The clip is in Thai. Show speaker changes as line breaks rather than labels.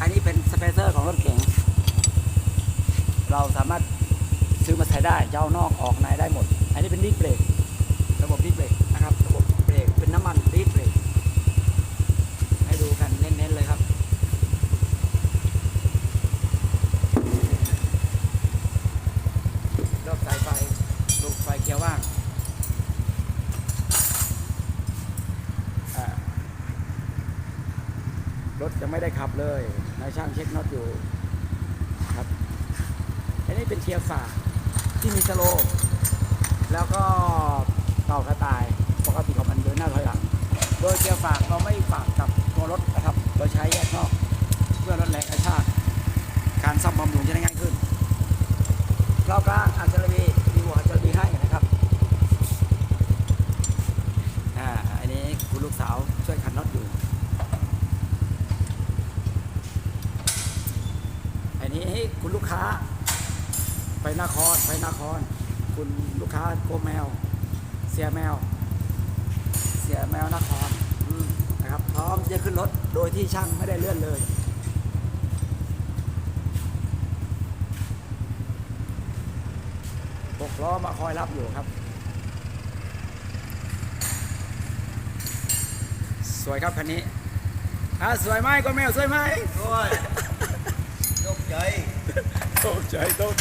อันนี้เป็นสเปเซอร์ของรถเก๋ง เราสามารถซื้อมาใช้ได้จะเอานอกออกในได้หมด อันนี้เป็นดิสเบรก ระบบดิสเบรกนะครับ ระบบเบรกเป็นน้ำมันดิสเบรก ให้ดูกันเน้นๆเลยครับรอบสายไฟลูกไฟเกียร์ว่างอ่า รถยังไม่ได้ขับเลยนายช่างเช็คน็อตอยู่ครับอันนี้เป็นเกียร์ฝากที่มีสโลว์แล้วก็เป่ากระต่ายปกติของมันเดินหน้าถอยหลัง โดยเกียร์ฝากเราไม่ฝากกับตัวรถนะครับเราใช้แยกนอกเพื่อลดแรงกระชากการซ่อมบำรุงจะได้ง่ายขึ้นเรากลางอัจฉริมีหัวอัจฉริให้นะครับอ่าอันนี้คุณลูกสาวช่วยขันน็อตอยู่ นี้ คุณลูกค้า ไปนครไปนคร คุณลูกค้าโกแมว เสียแมว เสียแมวนครนะครับ พร้อมจะขึ้นรถโดยที่ช่างไม่ได้เลื่อนเลยหกล้อมาคอยรับอยู่ครับ สวยครับคันนี้อะสวยไหมก็แมวสวยไหม
โอ้ย ตกใจ
ตก